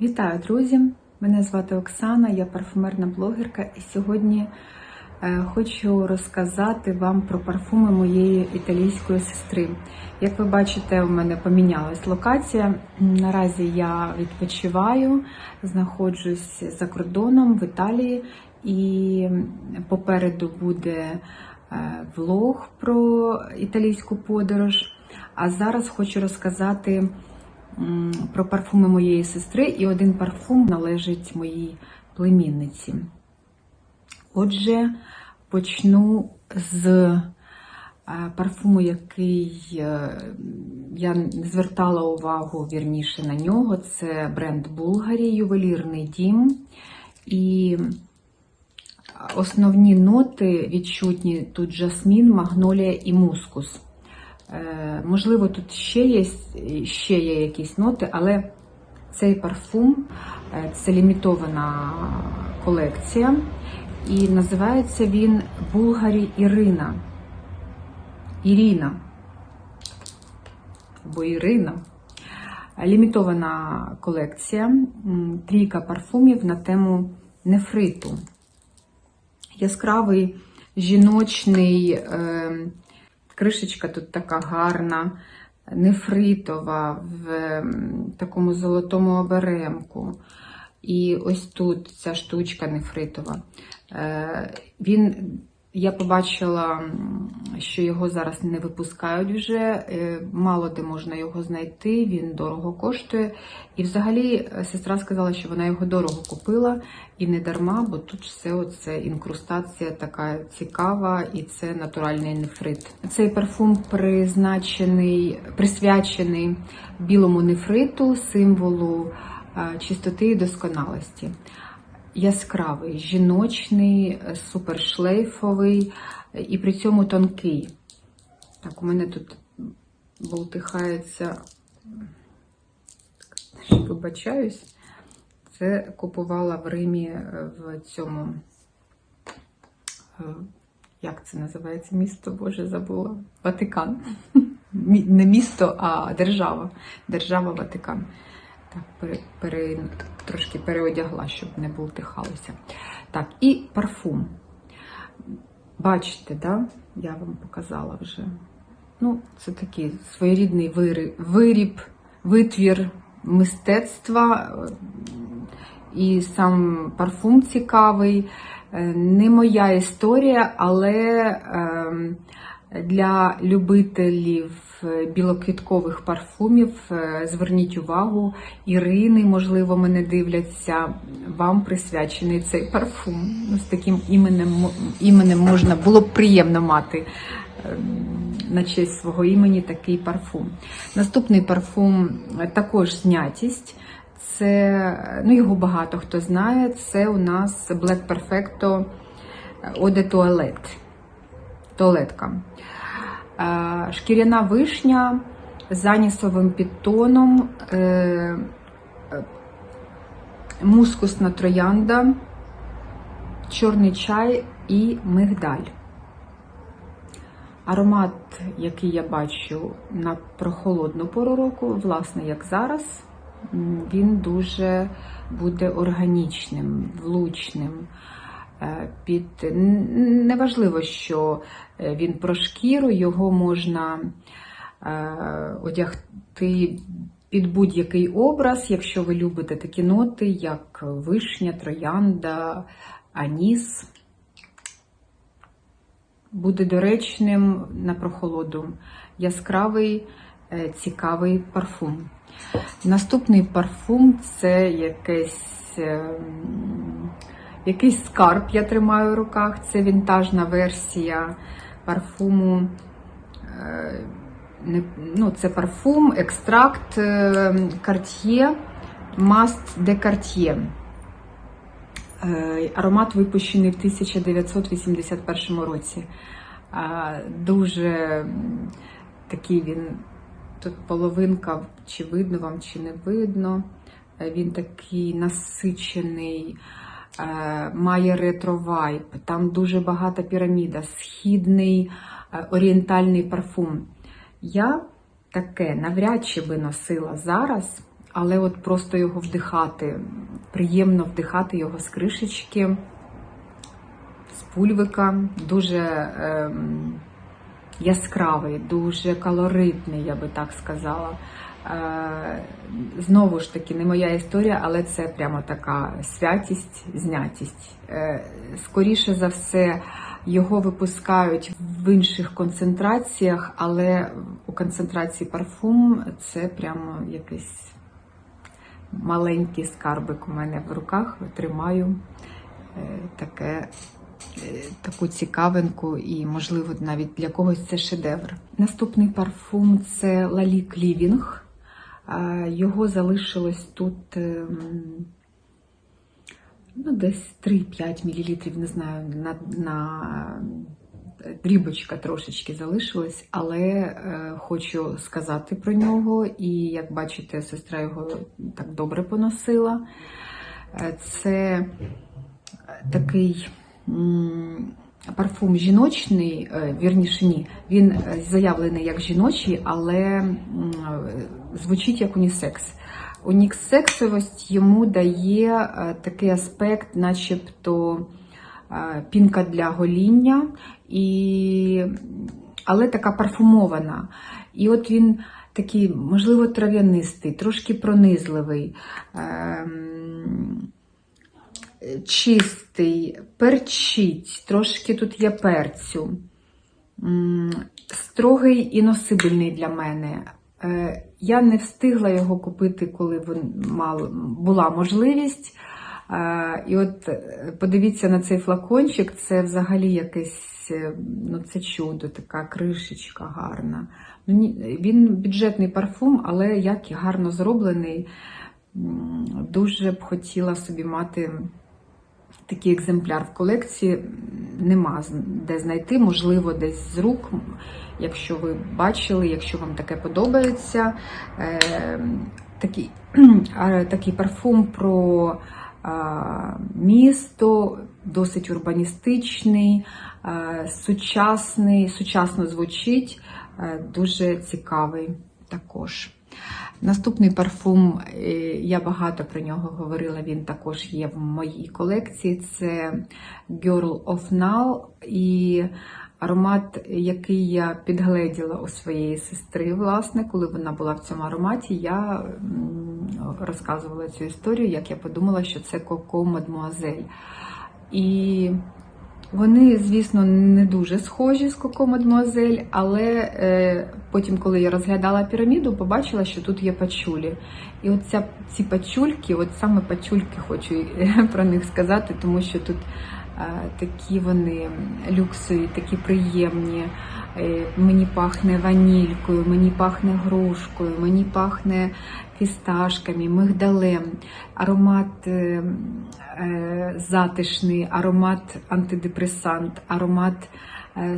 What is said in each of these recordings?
Вітаю, друзі! Мене звати Оксана, я парфумерна блогерка, і сьогодні е, хочу розказати вам про парфуми моєї італійської сестри. Як ви бачите, у мене помінялась локація. Наразі я відпочиваю, знаходжусь за кордоном в Італії, і попереду буде е, влог про італійську подорож. А зараз хочу розказати про парфуми моєї сестри, і один парфум належить моїй племінниці. Отже, почну з е, парфуму, який е, я не звертала увагу вірніше на нього. Це бренд Булгарі, ювелірний дім. І основні ноти відчутні тут жасмін, магнолія і мускус. Е, Можливо, тут ще є, ще є якісь ноти, але цей парфум е, це лімітована колекція, і називається він Булгарі Ірина. Ірина. Або Ірина. Лімітована колекція, трійка парфумів на тему нефриту. Яскравий жіночний. Е, Кришечка тут така гарна, нефритова, в такому золотому оберемку. І ось тут ця штучка нефритова. Е, Він, я побачила, що його зараз не випускають вже. е, Мало де можна його знайти, він дорого коштує. І взагалі е, сестра сказала, що вона його дорого купила і не дарма, бо тут все оце інкрустація така цікава, і це натуральний нефрит. Цей парфум призначений, присвячений білому нефриту, символу е, чистоти і досконалості. Яскравий, жіночний, супершлейфовий і при цьому тонкий. Так, у мене тут болтихається, вибачаюсь. Це купувала в Римі е, в цьому, е, як це називається місто, Боже, забула. Ватикан. Не місто, а держава. Держава Ватикан. Так, пере, пере, трошки переодягла, щоб не болтихалося. Так, і парфум. Бачите, да? я вам показала вже. Ну, це такий своєрідний виріб, витвір мистецтва. е, І сам парфум цікавий. Е, Не моя історія, але ем, для любителів е, білоквіткових парфумів е, зверніть увагу, Ірини, можливо, мене дивляться. Вам присвячений цей парфум. Ну, з таким іменем, іменем можна було б приємно мати ем, на честь свого імені такий парфум. Наступний парфум е, також знятість. Це, ну його багато хто знає. Це у нас Black Perfecto Eau de Toilette. Туалетка. Е, Шкіряна вишня з анісовим підтоном, е, е, мускусна троянда, чорний чай і мигдаль. Аромат, який я бачу на прохолодну пору року, власне, як зараз, він дуже буде органічним, влучним. Е, Під неважливо, що е, він про шкіру, його можна е, одягти під будь-який образ, якщо ви любите такі ноти, як вишня, троянда, аніс буде доречним на прохолоду. Яскравий, цікавий парфум. Наступний парфум це якийсь, ем, якийсь скарб, я тримаю в руках. Це вінтажна версія парфуму. е, Ну, це парфум, екстракт е, Cartier Mast de Cartier. Е, Аромат випущений в 1981 році. Дуже такий він, тут половинка, чи видно вам, чи не видно. Він такий насичений, має ретро-вайб, там дуже багата піраміда, східний е, орієнтальний парфум. Я таке навряд чи би носила зараз, але от просто його вдихати. Приємно вдихати його з кришечки, з пульвика. Дуже ем, яскравий, дуже калоритний, я би так сказала. Знову ж таки, не моя історія, але це прямо така святість, знятість. Е, Скоріше за все, його випускають в інших концентраціях, але у концентрації парфум це прямо якийсь маленький скарбик у мене в руках. Тримаю е, таке. е, Таку цікавинку, і, можливо, навіть для когось це шедевр. Наступний парфум це Лалік Лівінг. Його залишилось тут ем, ну, десь 3-5 мл, не знаю, на, на е, дрібочка трошечки залишилась, але е, хочу сказати про нього. І як бачите, сестра його так добре поносила. Е, Це такий парфум жіночний, е, вірніше ні, він е, заявлений як жіночий, але е, звучить як унісекс. Унісексовість йому дає такий аспект, начебто пінка для гоління, і... але така парфумована. І от він такий, можливо, трав'янистий, трошки пронизливий. Чистий, перчить, трошки тут є перцю. Строгий і носибельний для мене. Е, Я не встигла його купити, коли була можливість. Е, І от е, подивіться на цей флакончик, це взагалі якесь ну, це чудо, така кришечка гарна. Ну, Він бюджетний парфум, але як і гарно зроблений. Дуже б хотіла собі мати такий екземпляр в колекції. Нема де знайти, можливо, десь з рук. Якщо ви бачили, якщо вам таке подобається. Е, Такий, такий парфум про місто, досить урбаністичний, сучасний, сучасно звучить, е, дуже цікавий також. Наступний парфум, е, я багато про нього говорила, він також є в моїй колекції. Це Girl of Now і аромат, який я підгледіла у своєї сестри, власне, коли вона була в цьому ароматі, я розказувала цю історію, як я подумала, що це Coco Mademoiselle. І вони, звісно, не дуже схожі з Коко Мадмуазель, але е, потім, коли я розглядала піраміду, побачила, що тут є пачулі. І от ці пачульки, от саме пачульки хочу е, про них сказати, тому що тут такі вони люксові, такі приємні. Е, мені пахне ванількою, мені пахне грушкою, мені пахне фісташками, мигдалем, аромат е, е, затишний, аромат антидепресант, аромат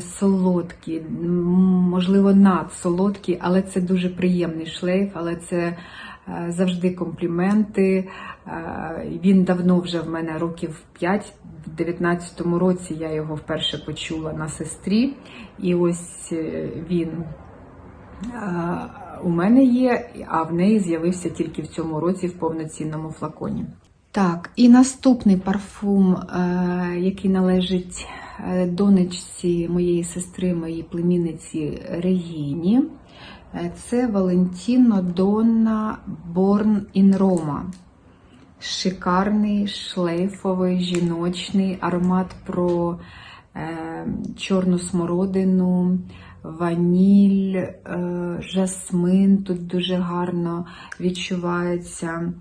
солодкий, можливо, надсолодкий, але це дуже приємний шлейф, але це завжди компліменти. Е, Він давно вже в мене років 5. В 19-му році я його вперше почула на сестрі, і ось е, він е, у мене є, а в неї з'явився тільки в цьому році в повноцінному флаконі. Так, і наступний парфум, е, який належить е, донечці моєї сестри, моїй племінниці Регіні, е, це Валентіно Донна Born in Roma. Шикарний, шлейфовий, жіночний аромат про е, чорну смородину, ваніль, е, жасмин. Тут дуже гарно відчувається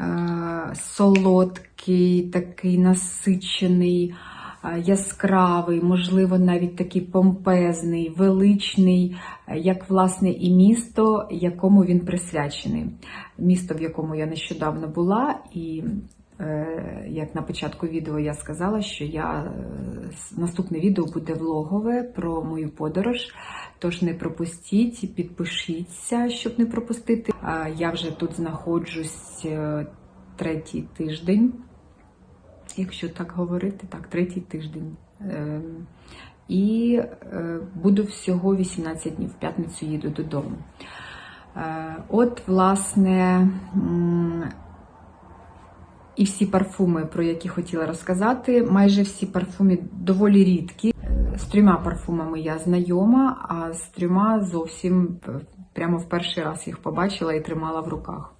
е, солодкий, такий насичений, е, яскравий, можливо, навіть такий помпезний, величний, е, як власне і місто, якому він присвячений. Місто, в якому я нещодавно була, і е, як на початку відео я сказала, що я е, наступне відео буде влогове про мою подорож. Тож не пропустіть, підпишіться, щоб не пропустити. Я вже тут знаходжусь е, третій тиждень, якщо так говорити, так, третій тиждень. Ем, І е, буду всього 18 днів. В п'ятницю їду додому. Е, От, власне, і всі парфуми, про які хотіла розказати, майже всі парфуми доволі рідкі. Е, З трьома парфумами я знайома, а з трьома зовсім прямо в перший раз їх побачила і тримала в руках.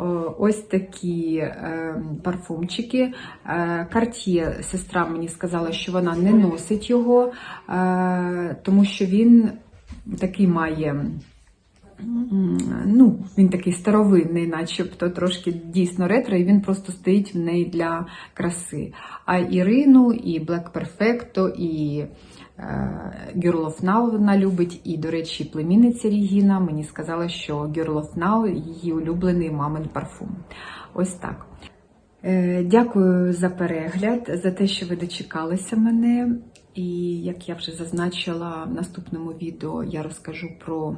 О, Ось такі е, парфумчики. Е, Cartier, сестра мені сказала, що вона не носить його, е, тому що він такий має. Ну, він такий старовинний, начебто трошки дійсно ретро, і він просто стоїть в неї для краси. А Ірину, і Black Perfecto, і е, Girl of Now вона любить. І, до речі, племінниця Регіна мені сказала, що Girl of Now її улюблений мамин парфум. Ось так. Е, Дякую за перегляд, за те, що ви дочекалися мене. І як я вже зазначила в наступному відео, я розкажу про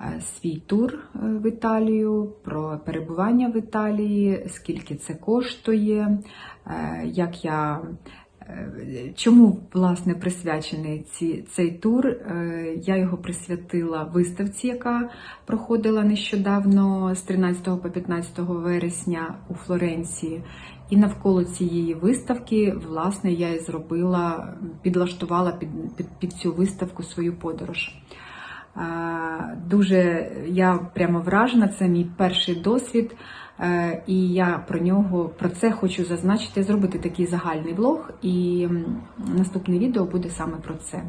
е, свій тур е, в Італію, про перебування в Італії, скільки це коштує, е, як я. Чому власне присвячений ці, цей тур? Е, Я його присвятила виставці, яка проходила нещодавно з 13 по 15 вересня у Флоренції. І навколо цієї виставки, власне, я і зробила, підлаштувала під, під, під цю виставку свою подорож. Е, Дуже я прямо вражена, це мій перший досвід, і я про нього про це хочу зазначити, зробити такий загальний влог, і наступне відео буде саме про це.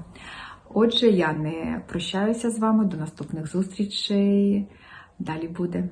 Отже, я не прощаюся з вами до наступних зустрічей. Далі буде.